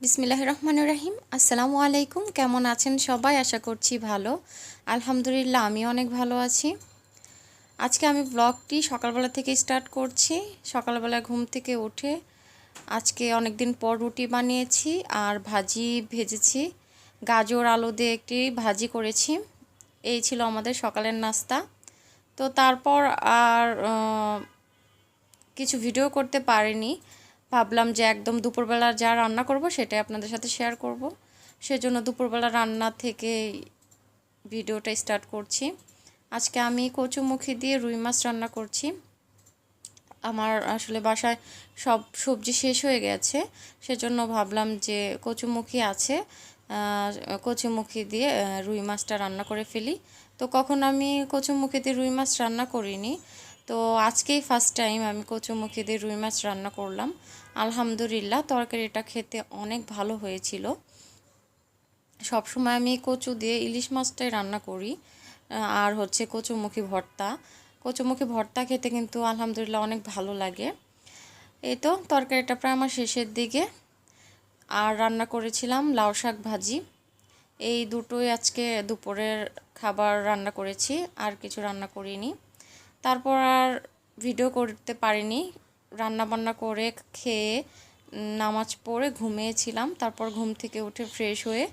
বিসমিল্লাহ রহমান রাহিম আসসালামু আলাইকুম। কেমন আছেন সবাই? আশা করছি ভালো। আলহামদুলিল্লাহ আমি অনেক ভালো আছি। আজকে আমি ব্লগটি সকালবেলা থেকে স্টার্ট করছি। সকালবেলা ঘুম থেকে উঠে আজকে অনেক দিন পর রুটি বানিয়েছি আর ভাজি ভেজেছি। গাজর আলু দিয়ে একটি ভাজি করেছি। এই ছিল আমাদের সকালের নাস্তা। তো তারপর আর কিছু ভিডিও করতে পারিনি। ভাবলাম যে একদম দুপুরবেলা যা রান্না করব সেটাই আপনাদের সাথে শেয়ার করব। সেজন্য দুপুরবেলা রান্না থেকে ভিডিওটা স্টার্ট করছি। আজকে আমি কচুমুখী দিয়ে রুই মাছ রান্না করছি। আমার আসলে বাসায় সব সবজি শেষ হয়ে গেছে। সেজন্য ভাবলাম যে কচুমুখী আছে কচুমুখী দিয়ে রুই মাছটা রান্না করে ফেলি। তো কখন আমি কচুমুখী দিয়ে রুই মাছ রান্না করিনি তো আজকেই ফার্স্ট টাইম আমি কচুমুখী দিয়ে রুই মাছ রান্না করলাম। আলহামদুলিল্লাহ, তরকারিটা খেতে অনেক ভালো হয়েছিল। সবসময় আমি কচু দিয়ে ইলিশ মাছটাই রান্না করি আর হচ্ছে কচুমুখী ভর্তা। কচুমুখী ভর্তা খেতে কিন্তু আলহামদুলিল্লাহ অনেক ভালো লাগে। এই তো তরকারিটা প্রায় আমার শেষের দিকে। আর রান্না করেছিলাম লাউ শাক ভাজি। এই দুটোই আজকে দুপুরের খাবার রান্না করেছি, আর কিছু রান্না করিনি। তারপর আর ভিডিও করতে পারিনি। রান্না বান্না করে খেয়ে নামাজ পড়ে ঘুমিয়েছিলাম। তারপর ঘুম থেকে উঠে ফ্রেশ হয়ে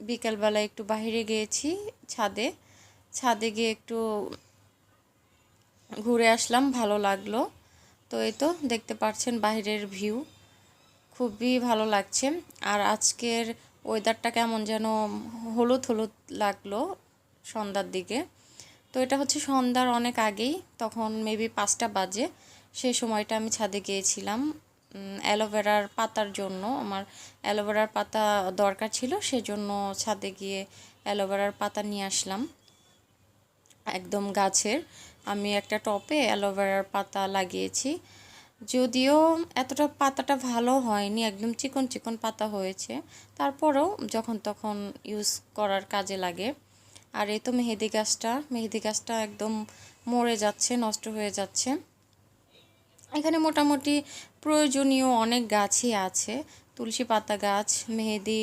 বিকেলবেলা একটু বাহিরে গিয়েছি ছাদে। ছাদে গিয়ে একটু ঘুরে আসলাম, ভালো লাগল। তো এই তো দেখতে পাচ্ছেন বাহিরের ভিউ খুবই ভালো লাগছে। আর আজকের ওয়েদারটা কেমন যেন হলুদ হলুদ লাগল সন্ধ্যার দিকে। তো এটা হচ্ছে সন্ধ্যার অনেক আগেই, তখন মেবি পাঁচটা বাজে। সেই সময়টা আমি ছাদে গিয়েছিলাম। অ্যালোভেরার পাতার জন্য, আমার অ্যালোভেরার পাতা দরকার ছিল, সেজন্য ছাদে গিয়ে অ্যালোভেরার পাতা নিয়ে আসলাম একদম গাছের। আমি একটা টপে অ্যালোভেরার পাতা লাগিয়েছি। যদিও এতটা পাতাটা ভালো হয়নি, একদম চিকন চিকন পাতা হয়েছে। তারপরেও যখন তখন ইউজ করার কাজে লাগে। আর এই তো মেহেদি গাছটা। মেহেদি গাছটা একদম মরে যাচ্ছে, নষ্ট হয়ে যাচ্ছে। এখানে মোটামুটি প্রয়োজনীয় অনেক গাছই আছে। তুলসী পাতা গাছ, মেহেদি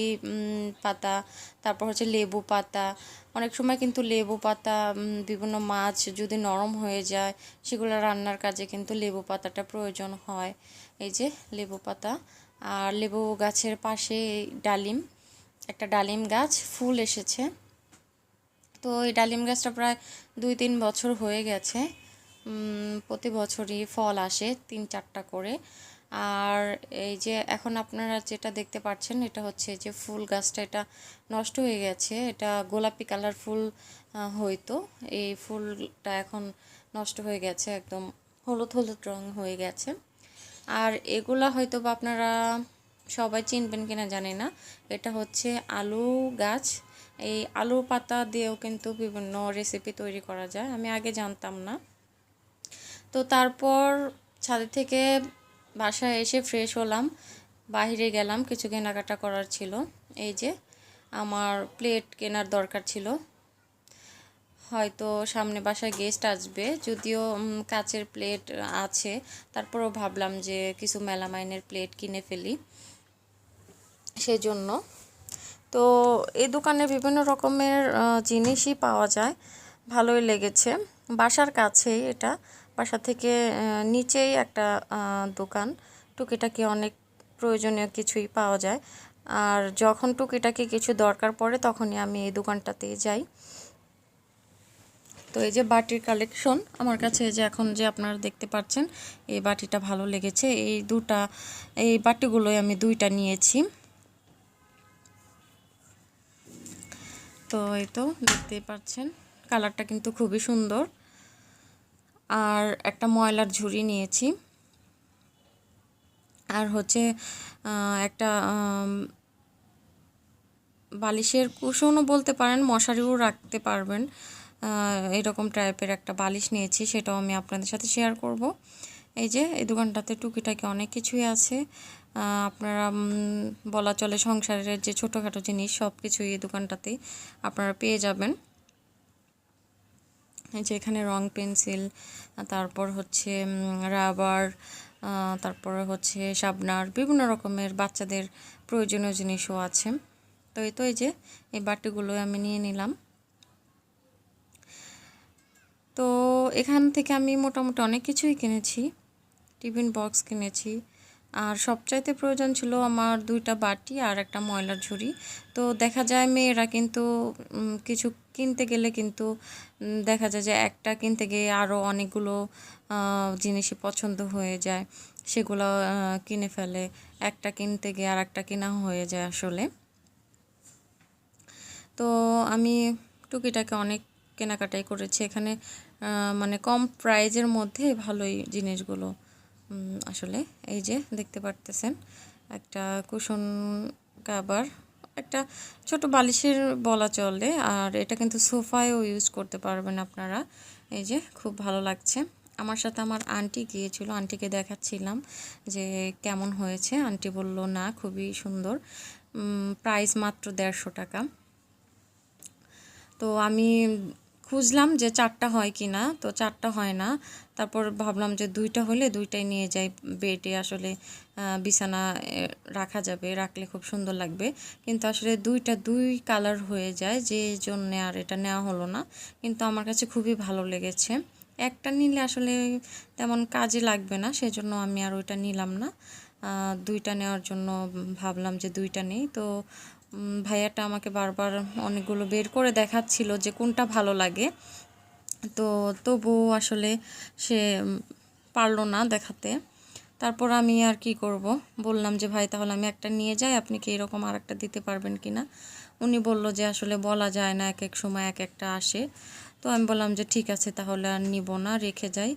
পাতা, তারপর হচ্ছে লেবু পাতা। অনেক সময় কিন্তু লেবু পাতা বিভিন্ন মাছ যদি নরম হয়ে যায়, সেগুলো রান্নার কাজে কিন্তু লেবু পাতাটা প্রয়োজন হয়। এই যে লেবু পাতা আর লেবু গাছের পাশে ডালিম, একটা ডালিম গাছ, ফুল এসেছে। তো এই ডালিম গাছটা প্রায় দুই তিন বছর হয়ে গেছে। প্রতি বছরই ফল আসে তিন চারটা করে। আর এই যে এখন আপনারা যেটা দেখতে পাচ্ছেন, এটা হচ্ছে যে ফুল গাছটা এটা নষ্ট হয়ে গেছে। এটা গোলাপি কালার ফুল হইতো এই ফুলটা এখন নষ্ট হয়ে গেছে, একদম হলুদ হলুদ রং হয়ে গেছে। আর এগুলা হয়তো বা আপনারা সবাই চিনবেন কিনা জানি না। এটা হচ্ছে আলু গাছ। এই আলু পাতা দিয়েও কিন্তু বিভিন্ন রেসিপি তৈরি করা যায়। আমি আগে জানতাম না। তো তারপর ছাদে থেকে বাসায় এসে ফ্রেশ হলাম। বাহিরে গেলাম, কিছু কেনাকাটা করার ছিল। এই যে আমার প্লেট কেনার দরকার ছিল। হয়তো সামনে বাসায় গেস্ট আসবে। যদিও কাচের প্লেট আছে। তারপরও ভাবলাম যে কিছু মেলামাইনের প্লেট কিনে ফেলি। সেজন্য তো এই দোকানে বিভিন্ন রকমের জিনিসই পাওয়া যায়। ভালোই লেগেছে। বাসার কাছেই এটা। বাসা থেকে নিচেই একটা দোকান। টুকিটাকি অনেক প্রয়োজনীয় কিছুই পাওয়া যায়। আর যখন টুকিটাকি কিছু দরকার পড়ে, তখনই আমি এই দোকানটাতে যাই। তো এই যে বাটির কালেকশন, আমার কাছে যে এখন যে আপনারা দেখতে পাচ্ছেন, এই বাটিটা ভালো লেগেছে। এই দুটা, এই বাটিগুলোই আমি দুইটা নিয়েছি। তো এই তো দেখতেই পাচ্ছেন, কালারটা কিন্তু খুবই সুন্দর। আর একটা ময়লার ঝুড়ি নিয়েছি। আর হচ্ছে একটা বালিশের কুশনও বলতে পারেন, মশারিও রাখতে পারবেন। এরকম টাইপের একটা বালিশ নিয়েছি, সেটাও আমি আপনাদের সাথে শেয়ার করব। এই যে, এই দোকানটাতে টুকিটাকি অনেক কিছুই আছে। আপনারা বলা চলে সংসারের যে ছোটোখাটো জিনিস সব কিছুই এই দোকানটাতেই আপনারা পেয়ে যাবেন। যে এখানে রং পেন্সিল, তারপর হচ্ছে রাবার তারপরে হচ্ছে শাবনার, বিভিন্ন রকমের বাচ্চাদের প্রয়োজনীয় জিনিসও আছে। তো এই তো এই যে, এই বাটিগুলো আমি নিয়ে নিলাম। তো এখান থেকে আমি মোটামুটি অনেক কিছুই কিনেছি। টিফিন বক্স কিনেছি। আর সবচাইতে প্রয়োজন ছিল আমার দুইটা বাটি আর একটা ময়লার ঝুড়ি। তো দেখা যায় মেয়েরা কিন্তু কিছু কিনতে গেলে কিন্তু দেখা যায় যে একটা কিনতে গিয়ে আরও অনেকগুলো জিনিসই পছন্দ হয়ে যায়, সেগুলো কিনে ফেলে। একটা কিনতে গিয়ে আর একটা কেনা হয়ে যায় আসলে। তো আমি টুকিটাকে অনেক কেনাকাটাই করেছি। এখানে মানে কম প্রাইজের মধ্যে ভালোই জিনিসগুলো আসলে এই যে দেখতে পারতেছেন, একটা কুশন কাবার, একটা ছোট বালিশের বলা চলে, আর এটা কিন্তু সোফায়ও ইউজ করতে পারবেন আপনারা। এই যে খুব ভালো লাগছে। আমার সাথে আমার আন্টি গিয়েছিল, আন্টিকে দেখাচ্ছিলাম যে কেমন হয়েছে। আন্টি বলল, না, খুবই সুন্দর। প্রাইস মাত্র দেড়শো টাকা। তো আমি খুঁজলাম যে চারটা হয় কি না তো চারটা হয় না। তারপর ভাবলাম যে দুইটা হলে দুইটাই নিয়ে যাই, বেডে আসলে বিছানা রাখা যাবে, রাখলে খুব সুন্দর লাগবে। কিন্তু আসলে দুইটা দুই কালার হয়ে যায়, যে জন্যে আর এটা নেওয়া হলো না। কিন্তু আমার কাছে খুবই ভালো লেগেছে। একটা নিলে আসলে তেমন কাজে লাগবে না, সেজন্য আমি আর ওইটা নিলাম না। দুইটা নেওয়ার জন্য ভাবলাম যে দুইটা নেই। তো ভাইয়াটা আমাকে বারবার অনেকগুলো বের করে দেখাচ্ছিল যে কোনটা ভালো লাগে। তো তবুও আসলে সে পারল না দেখাতে। তারপর আমি আর কি করব? বললাম যে, ভাই, তাহলে আমি একটা নিয়ে যাই, আপনি কি এরকম আর একটা দিতে পারবেন কি না? উনি বলল যে, আসলে বলা যায় না এক এক সময় এক একটা আসে। তো আমি বললাম যে, ঠিক আছে, তাহলে আর নিব না, রেখে যাই।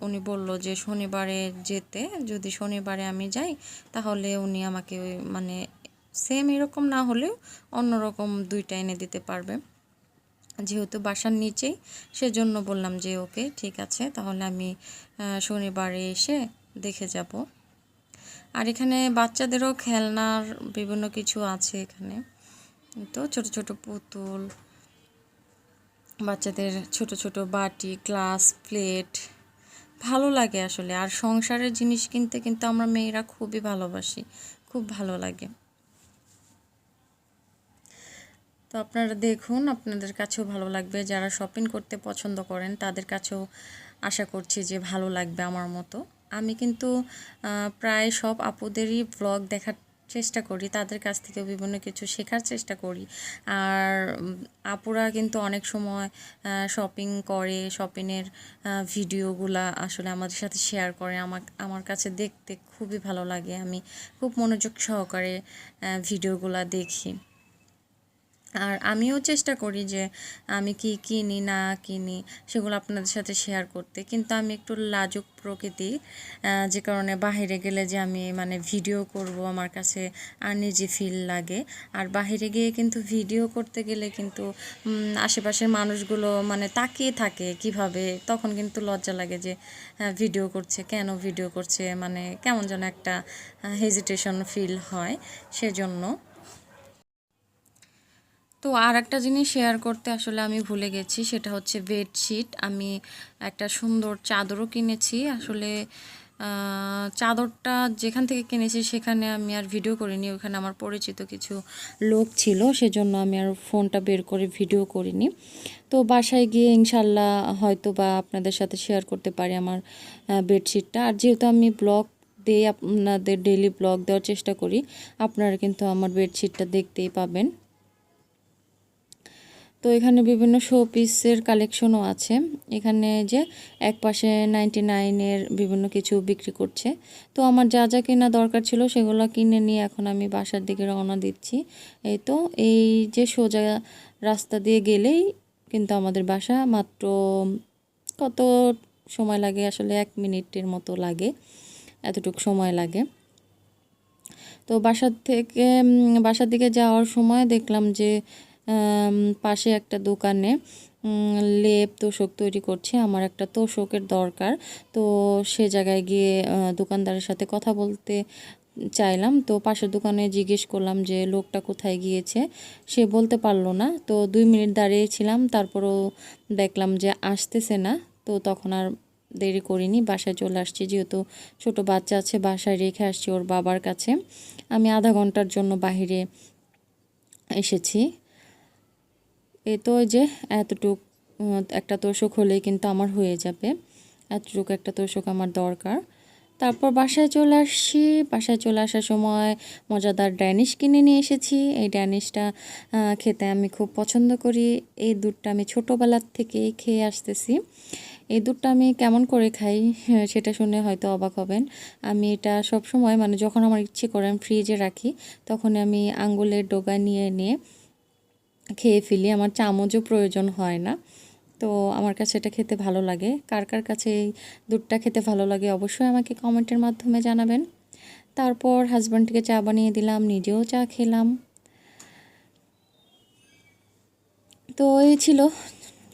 উনি বলল যে, শনিবারে যেতে, যদি শনিবারে আমি যাই, তাহলে উনি আমাকে মানে সেম এরকম না হলেও অন্যরকম দুইটা এনে দিতে পারবে। যেহেতু বাসার নিচেই, সেজন্য বললাম যে, ওকে, ঠিক আছে, তাহলে আমি শনিবারে এসে দেখে যাব। আর এখানে বাচ্চাদেরও খেলনার বিভিন্ন কিছু আছে এখানে। তো ছোট ছোট পুতুল, বাচ্চাদের ছোট ছোট বাটি, গ্লাস, প্লেট, ভালো লাগে আসলে। আর সংসারের জিনিস কিনতে, কিন্তু আমরা মেয়েরা খুবই ভালোবাসি, খুব ভালো লাগে। তো আপনারা দেখুন, আপনাদের কাছেও ভালো লাগবে। যারা শপিং করতে পছন্দ করেন, তাদের কাছেও আশা করছি যে ভালো লাগবে আমার মতো। আমি কিন্তু প্রায় সব আপুদেরই ব্লগ দেখার চেষ্টা করি, তাদের কাছ থেকে বিভিন্ন কিছু শেখার চেষ্টা করি। আর আপুরা কিন্তু অনেক সময় শপিং করে শপিংয়ের ভিডিওগুলা আসলে আমাদের সাথে শেয়ার করে। আমার আমার কাছে দেখতে খুবই ভালো লাগে। আমি খুব মনোযোগ সহকারে ভিডিওগুলা দেখি। আর আমিও চেষ্টা করি যে আমি কি কিনি, না কিনি, সেগুলো আপনাদের সাথে শেয়ার করতে। কিন্তু আমি একটু লাজুক প্রকৃতি যে কারণে বাইরে গেলে যে আমি মানে ভিডিও করব আমার কাছে আর নিজে ফিল লাগে। আর বাইরে গিয়ে কিন্তু ভিডিও করতে গেলে কিন্তু আশেপাশের মানুষগুলো মানে তাকিয়ে থাকে কীভাবে, তখন কিন্তু লজ্জা লাগে যে ভিডিও করছে, কেন ভিডিও করছে? মানে কেমন যেন একটা হেজিটেশন ফিল হয়। সেজন্য তো আর একটা জিনিস শেয়ার করতে আসলে আমি ভুলে গেছি, সেটা হচ্ছে বেডশিট আমি একটা সুন্দর চাদরও কিনেছি। আসলে চাদরটা যেখান থেকে কিনেছি সেখানে আমি আর ভিডিও করিনি। ওখানে আমার পরিচিত কিছু লোক ছিল, সেজন্য আমি আর ফোনটা বের করে ভিডিও করিনি। তো বাসায় গিয়ে ইনশাল্লাহ হয়তো বা আপনাদের সাথে শেয়ার করতে পারি আমার বেডশিটটা আর যেহেতু আমি ব্লগ দিয়ে আপনাদের ডেলি ব্লগ দেওয়ার চেষ্টা করি, আপনারা কিন্তু আমার বেডশিটটা দেখতেই পাবেন। তো এখানে বিভিন্ন শো পিসের কালেকশনও আছে। এখানে যে এক পাশে নাইনটি নাইনের বিভিন্ন কিছু বিক্রি করছে। তো আমার যা যা কেনা দরকার ছিল সেগুলো কিনে নিয়ে এখন আমি বাসার দিকে রওনা দিচ্ছি। এই তো এই যে সোজা রাস্তা দিয়ে গেলেই কিন্তু আমাদের বাসা মাত্র কত সময় লাগে? আসলে এক মিনিটের মতো লাগে, এতটুকু সময় লাগে। তো বাসার থেকে বাসার দিকে যাওয়ার সময় দেখলাম যে পাশে একটা দোকানে লেপ তোষক তৈরি করছে। আমার একটা তোষকের দরকার। তো সে জায়গায় গিয়ে দোকানদারের সাথে কথা বলতে চাইলাম। তো পাশের দোকানে জিজ্ঞেস করলাম যে, লোকটা কোথায় গিয়েছে? সে বলতে পারল না। তো দুই মিনিট দাঁড়িয়েছিলাম তারপরও দেখলাম যে, আসতেছে না। তো তখন আর দেরি করিনি। বাসায় চলে আসছি। যেহেতু ছোট বাচ্চা আছে, বাসায় রেখে আসছি ওর বাবার কাছে। আমি আধা ঘণ্টার জন্য বাহিরে এসেছি। এই তো যে এতটুক একটা তোষক হলেই কিন্তু আমার হয়ে যাবে। এতটুকু একটা তোষক আমার দরকার। তারপর বাসায় চলে আসছি। বাসায় চলে আসার সময় মজাদার ড্যানিশ কিনে নিয়ে এসেছি। এই ড্যানিশটা খেতে আমি খুব পছন্দ করি। এই দুধটা আমি ছোটোবেলার থেকেই খেয়ে আসতেছি। এই দুধটা আমি কেমন করে খাই সেটা শুনে হয়তো অবাক হবেন। আমি এটা সব সময় মানে যখন আমার ইচ্ছে করে আমি ফ্রিজে রাখি তখন আমি আঙ্গুলের ডোগা নিয়ে নিয়ে খেয়ে ফেলি, আমার চামচও প্রয়োজন হয় না। তো আমার কাছে এটা খেতে ভালো লাগে। কার কার কাছে এই দুধটা খেতে ভালো লাগে অবশ্যই আমাকে কমেন্টের মাধ্যমে জানাবেন। তারপর হাজব্যান্ডকে চা বানিয়ে দিলাম, নিজেও চা খেলাম। তো এই ছিল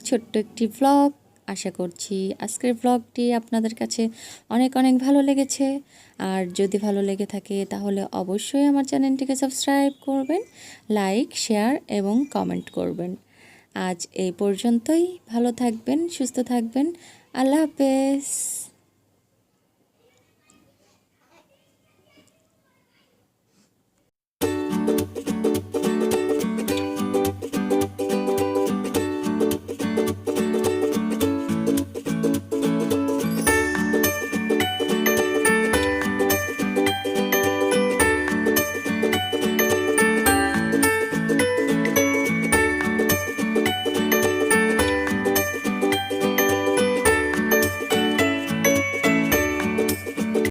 ছোট্ট একটি ভ্লগ আশা করছি আজকের ব্লগটি আপনাদের কাছে অনেক অনেক ভালো লেগেছে। আর যদি ভালো লেগে থাকে তাহলে অবশ্যই আমার চ্যানেলটিকে সাবস্ক্রাইব করবেন লাইক শেয়ার এবং কমেন্ট করবেন। আজ এই পর্যন্তই। ভালো থাকবেন, সুস্থ থাকবেন। আল্লাহ হাফেজ।